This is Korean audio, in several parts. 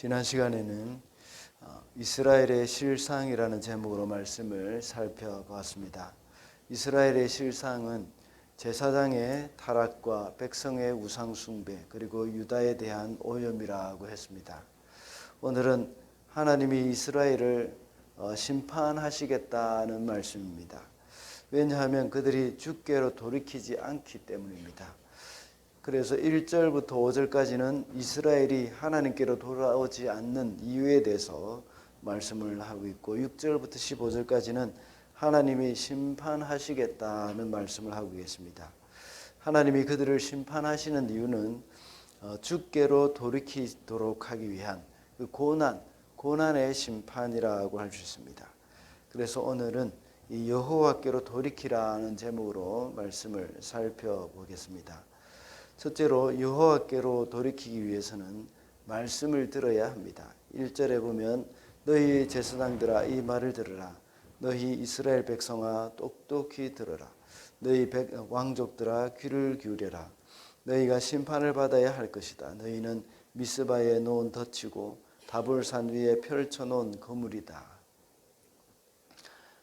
지난 시간에는 어, 이스라엘의 실상이라는 제목으로 말씀을 살펴보았습니다. 이스라엘의 실상은 제사장의 타락과 백성의 우상 숭배 그리고 유다에 대한 오염이라고 했습니다. 오늘은 하나님이 이스라엘을 어, 심판하시겠다는 말씀입니다. 왜냐하면 그들이 주께로 돌이키지 않기 때문입니다. 그래서 1절부터 5절까지는 이스라엘이 하나님께로 돌아오지 않는 이유에 대해서 말씀을 하고 있고 6절부터 15절까지는 하나님이 심판하시겠다는 말씀을 하고 계십니다. 하나님이 그들을 심판하시는 이유는 어, 주께로 돌이키도록 하기 위한 그 고난, 고난의 심판이라고 할 수 있습니다. 그래서 오늘은 이 여호와께로 돌이키라는 제목으로 말씀을 살펴보겠습니다. 첫째로 여호와께로 돌이키기 위해서는 말씀을 들어야 합니다. 1절에 보면 너희 제사장들아 이 말을 들으라. 너희 이스라엘 백성아 똑똑히 들어라. 너희 백, 왕족들아 귀를 기울여라. 너희가 심판을 받아야 할 것이다. 너희는 미스바에 놓은 덫이고 다볼산 위에 펼쳐 놓은 거물이다.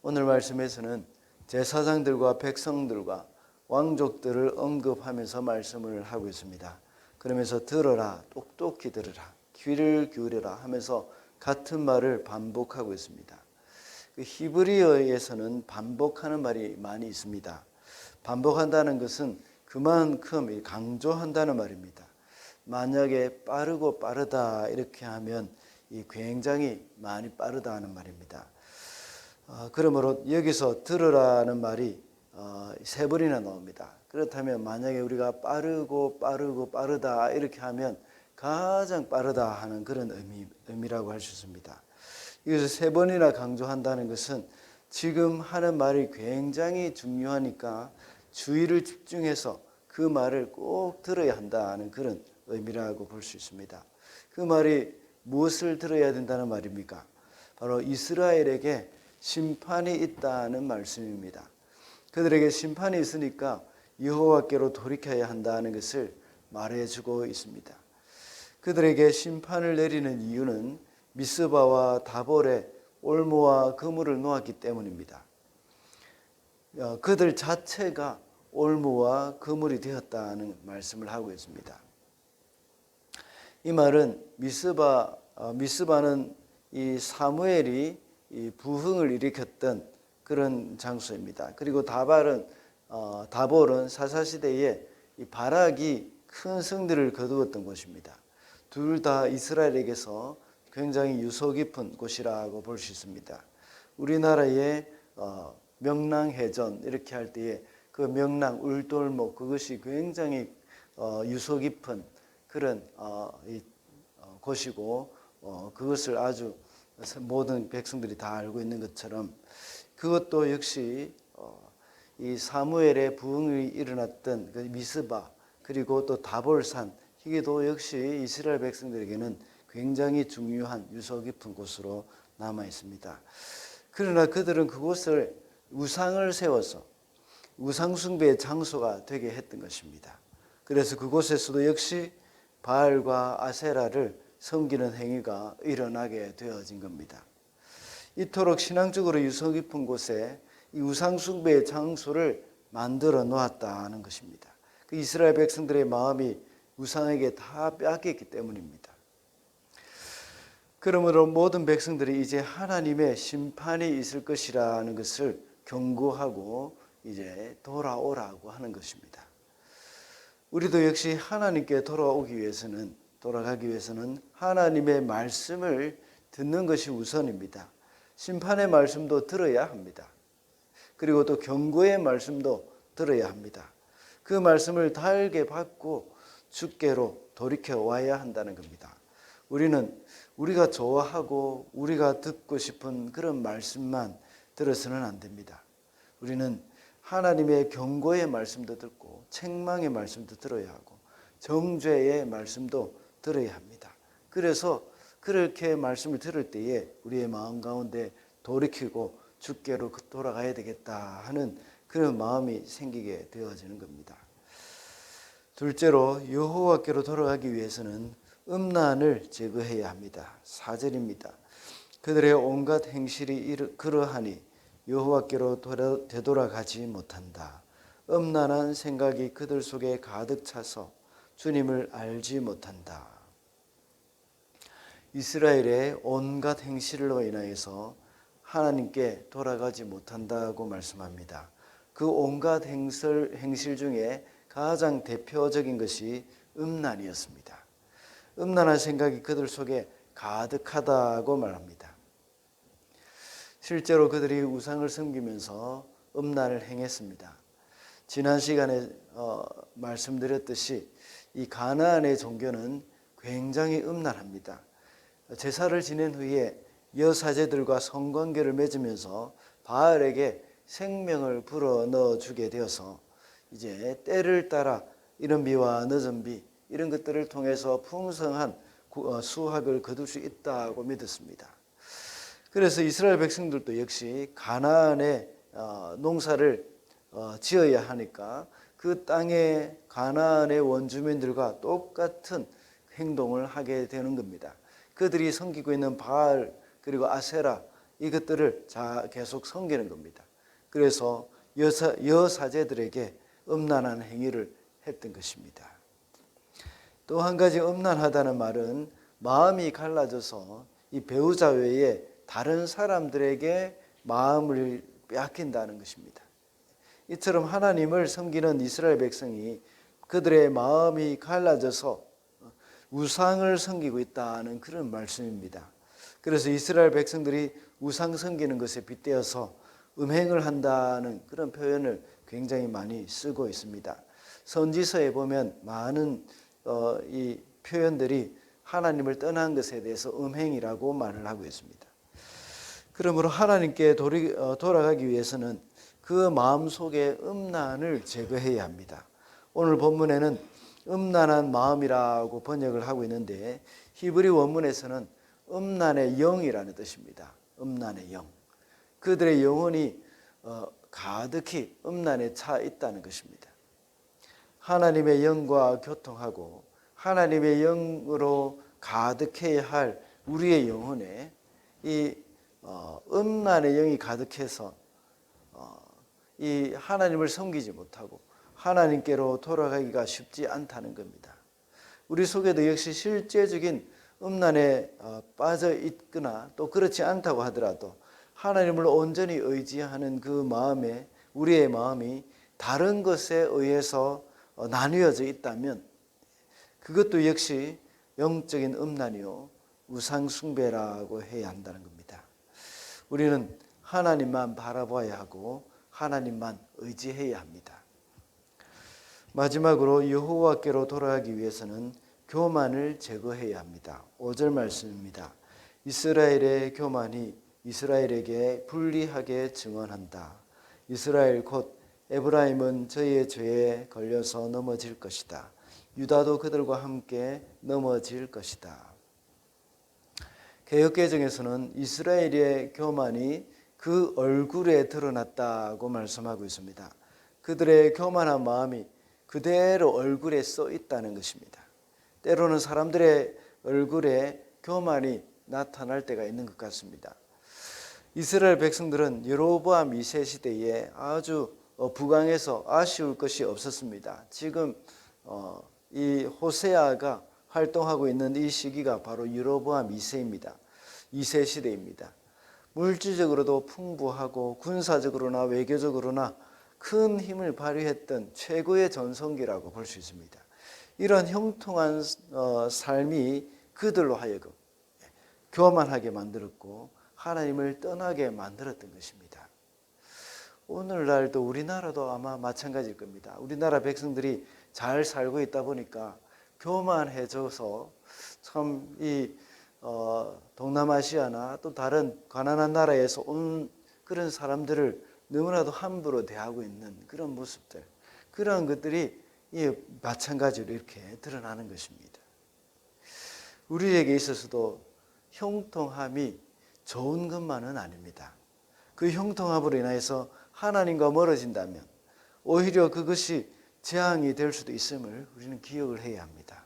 오늘 말씀에서는 제사장들과 백성들과 왕족들을 언급하면서 말씀을 하고 있습니다. 그러면서 들어라, 똑똑히 들으라, 귀를 기울여라 하면서 같은 말을 반복하고 있습니다. 그 히브리어에서는 반복하는 말이 많이 있습니다. 반복한다는 것은 그만큼 강조한다는 말입니다. 만약에 빠르고 빠르다 이렇게 하면 굉장히 많이 빠르다 하는 말입니다. 어, 그러므로 여기서 들으라는 말이 어, 세 번이나 나옵니다. 그렇다면 만약에 우리가 빠르고 빠르고 빠르다 이렇게 하면 가장 빠르다 하는 그런 의미, 의미라고 할 수 있습니다. 이것을 세 번이나 강조한다는 것은 지금 하는 말이 굉장히 중요하니까 주의를 집중해서 그 말을 꼭 들어야 한다는 그런 의미라고 볼 수 있습니다. 그 말이 무엇을 들어야 된다는 말입니까? 바로 이스라엘에게 심판이 있다는 말씀입니다. 그들에게 심판이 있으니까 여호와께로 돌이켜야 한다는 것을 말해주고 있습니다. 그들에게 심판을 내리는 이유는 미스바와 다볼에 올무와 그물을 놓았기 때문입니다. 어, 그들 자체가 올무와 그물이 되었다는 말씀을 하고 있습니다. 이 말은 미스바 어, 미스바는 이 사무엘이 이 부흥을 일으켰던 그런 장소입니다. 그리고 다발은 어, 다볼은 사사 시대에 이 바락이 큰 성들을 거두었던 곳입니다. 둘 다 이스라엘에게서 굉장히 유서 깊은 곳이라고 볼 수 있습니다. 우리나라의 어, 명랑해전 이렇게 할 때에 그 명랑 울돌목 그것이 굉장히 어, 유서 깊은 그런 어, 이, 어, 곳이고 어, 그것을 아주 모든 백성들이 다 알고 있는 것처럼 그것도 역시 어, 이 사무엘의 부흥이 일어났던 그 미스바 그리고 또 다볼산 이게도 역시 이스라엘 백성들에게는 굉장히 중요한 유서 깊은 곳으로 남아 있습니다. 그러나 그들은 그곳을 우상을 세워서 우상 숭배의 장소가 되게 했던 것입니다. 그래서 그곳에서도 역시 바알과 아세라를 섬기는 행위가 일어나게 되어진 겁니다. 이토록 신앙적으로 유서 깊은 곳에 이 우상숭배의 장소를 만들어 놓았다는 것입니다. 그 이스라엘 백성들의 마음이 우상에게 다 빼앗겼기 때문입니다. 그러므로 모든 백성들이 이제 하나님의 심판이 있을 것이라는 것을 경고하고 이제 돌아오라고 하는 것입니다. 우리도 역시 하나님께 돌아오기 위해서는 돌아가기 위해서는 하나님의 말씀을 듣는 것이 우선입니다. 심판의 말씀도 들어야 합니다. 그리고 또 경고의 말씀도 들어야 합니다. 그 말씀을 달게 받고 주께로 돌이켜 와야 한다는 겁니다. 우리는 우리가 좋아하고 우리가 듣고 싶은 그런 말씀만 들어서는 안 됩니다. 우리는 하나님의 경고의 말씀도 듣고 책망의 말씀도 들어야 하고 정죄의 말씀도 들어야 합니다. 그래서 그렇게 말씀을 들을 때에 우리의 마음 가운데 돌이키고 주께로 돌아가야 되겠다 하는 그런 마음이 생기게 되어지는 겁니다. 둘째로 여호와께로 돌아가기 위해서는 음란을 제거해야 합니다. 4절입니다. 그들의 온갖 행실이 그러하니 여호와께로 돌아- 되돌아가지 못한다. 음란한 생각이 그들 속에 가득 차서 주님을 알지 못한다. 이스라엘의 온갖 행실로 인하여서 하나님께 돌아가지 못한다고 말씀합니다. 그 온갖 행설, 행실 중에 가장 대표적인 것이 음란이었습니다. 음란한 생각이 그들 속에 가득하다고 말합니다. 실제로 그들이 우상을 섬기면서 음란을 행했습니다. 지난 시간에 어, 말씀드렸듯이 이 가나안의 종교는 굉장히 음란합니다. 제사를 지낸 후에 여사제들과 성관계를 맺으면서 바알에게 생명을 불어 넣어 주게 되어서 이제 때를 따라 이런 비와 늦은 비 이런 것들을 통해서 풍성한 구- 어, 수확을 거둘 수 있다고 믿었습니다. 그래서 이스라엘 백성들도 역시 가나안의 어, 농사를 어, 지어야 하니까 그 땅의 가나안의 원주민들과 똑같은 행동을 하게 되는 겁니다. 그들이 섬기고 있는 바알 그리고 아세라 이것들을 자 계속 섬기는 겁니다. 그래서 여사, 여사제들에게 음란한 행위를 했던 것입니다. 또 한 가지 음란하다는 말은 마음이 갈라져서 이 배우자 외에 다른 사람들에게 마음을 빼앗긴다는 것입니다. 이처럼 하나님을 섬기는 이스라엘 백성이 그들의 마음이 갈라져서 우상을 섬기고 있다는 그런 말씀입니다. 그래서 이스라엘 백성들이 우상 섬기는 것에 빗대어서 음행을 한다는 그런 표현을 굉장히 많이 쓰고 있습니다. 선지서에 보면 많은 어, 이 표현들이 하나님을 떠난 것에 대해서 음행이라고 말을 하고 있습니다. 그러므로 하나님께 돌이, 어, 돌아가기 위해서는 그 마음 속의 음란을 제거해야 합니다. 오늘 본문에는 음란한 마음이라고 번역을 하고 있는데 히브리 원문에서는 음란의 영이라는 뜻입니다. 음란의 영. 그들의 영혼이 어, 가득히 음란에 차 있다는 것입니다. 하나님의 영과 교통하고 하나님의 영으로 가득해야 할 우리의 영혼에 이 어, 음란의 영이 가득해서 어, 이 하나님을 섬기지 못하고 하나님께로 돌아가기가 쉽지 않다는 겁니다. 우리 속에도 역시 실제적인 음란에 어, 빠져 있거나 또 그렇지 않다고 하더라도 하나님을 온전히 의지하는 그 마음에 우리의 마음이 다른 것에 의해서 어, 나뉘어져 있다면 그것도 역시 영적인 음란이요 우상 숭배라고 해야 한다는 겁니다. 우리는 하나님만 바라봐야 하고 하나님만 의지해야 합니다. 마지막으로 여호와께로 돌아가기 위해서는 교만을 제거해야 합니다. 5절 말씀입니다. 이스라엘의 교만이 이스라엘에게 불리하게 증언한다. 이스라엘 곧 에브라임은 저의 죄에 걸려서 넘어질 것이다. 유다도 그들과 함께 넘어질 것이다. 개혁개정에서는 이스라엘의 교만이 그 얼굴에 드러났다고 말씀하고 있습니다. 그들의 교만한 마음이 그대로 얼굴에 써 있다는 것입니다. 때로는 사람들의 얼굴에 교만이 나타날 때가 있는 것 같습니다. 이스라엘 백성들은 여로보암 2세 시대에 아주 어, 부강해서 아쉬울 것이 없었습니다. 지금 어, 이 호세아가 활동하고 있는 이 시기가 바로 여로보암 2세입니다. 2세 시대입니다. 물질적으로도 풍부하고 군사적으로나 외교적으로나 큰 힘을 발휘했던 최고의 전성기라고 볼 수 있습니다. 이런 형통한 어, 삶이 그들로 하여금 교만하게 만들었고 하나님을 떠나게 만들었던 것입니다. 오늘날도 우리나라도 아마 마찬가지일 겁니다. 우리나라 백성들이 잘 살고 있다 보니까 교만해져서 참이 어, 동남아시아나 또 다른 가난한 나라에서 온 그런 사람들을 너무나도 함부로 대하고 있는 그런 모습들, 그런 것들이 이 마찬가지로 이렇게 드러나는 것입니다. 우리에게 있어서도 형통함이 좋은 것만은 아닙니다. 그 형통함으로 인하여서 하나님과 멀어진다면 오히려 그것이 재앙이 될 수도 있음을 우리는 기억을 해야 합니다.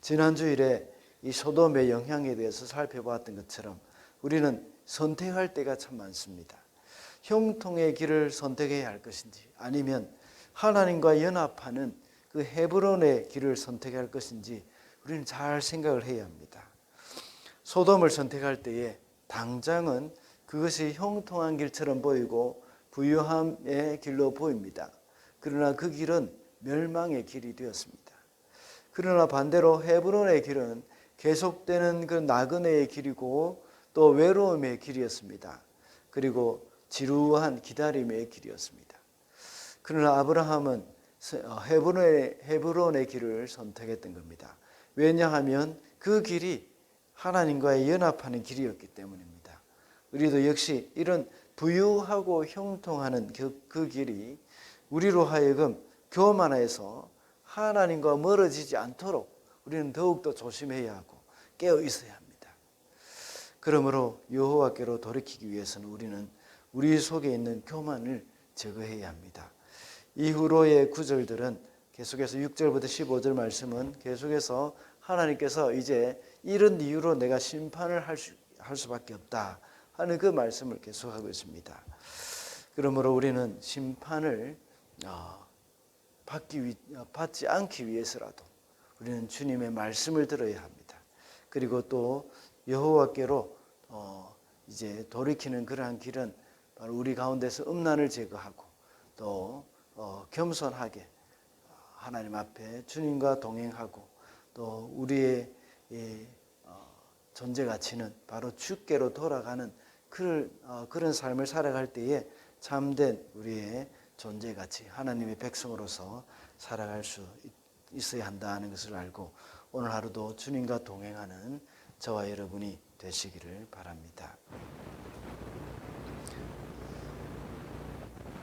지난 주일에 이 소돔의 영향에 대해서 살펴보았던 것처럼 우리는 선택할 때가 참 많습니다. 형통의 길을 선택해야 할 것인지 아니면 하나님과 연합하는 그 헤브론의 길을 선택해야 할 것인지 우리는 잘 생각을 해야 합니다. 소돔을 선택할 때에 당장은 그것이 형통한 길처럼 보이고 부유함의 길로 보입니다. 그러나 그 길은 멸망의 길이 되었습니다. 그러나 반대로 헤브론의 길은 계속되는 그 나그네의 길이고 또 외로움의 길이었습니다. 그리고 지루한 기다림의 길이었습니다. 그러나 아브라함은 어, 헤브론의, 헤브론의 길을 선택했던 겁니다. 왜냐하면 그 길이 하나님과의 연합하는 길이었기 때문입니다. 우리도 역시 이런 부유하고 형통하는 그, 그 길이 우리로 하여금 교만해서 하나님과 멀어지지 않도록 우리는 더욱더 조심해야 하고 깨어 있어야 합니다. 그러므로 여호와께로 돌이키기 위해서는 우리는 우리 속에 있는 교만을 제거해야 합니다. 이후로의 구절들은 계속해서 6절부터 15절 말씀은 계속해서 하나님께서 이제 이런 이유로 내가 심판을 할, 수, 할 수밖에 없다 하는 그 말씀을 계속하고 있습니다. 그러므로 우리는 심판을 어, 받기 위, 어, 받지 않기 위해서라도 우리는 주님의 말씀을 들어야 합니다. 그리고 또 여호와께로 어, 이제 돌이키는 그러한 길은 우리 가운데서 음란을 제거하고 또 어, 겸손하게 하나님 앞에 주님과 동행하고 또 우리의 이, 어, 존재 가치는 바로 주께로 돌아가는 그, 어, 그런 삶을 살아갈 때에 참된 우리의 존재 가치 하나님의 백성으로서 살아갈 수 있- 있어야 한다는 것을 알고 오늘 하루도 주님과 동행하는 저와 여러분이 되시기를 바랍니다.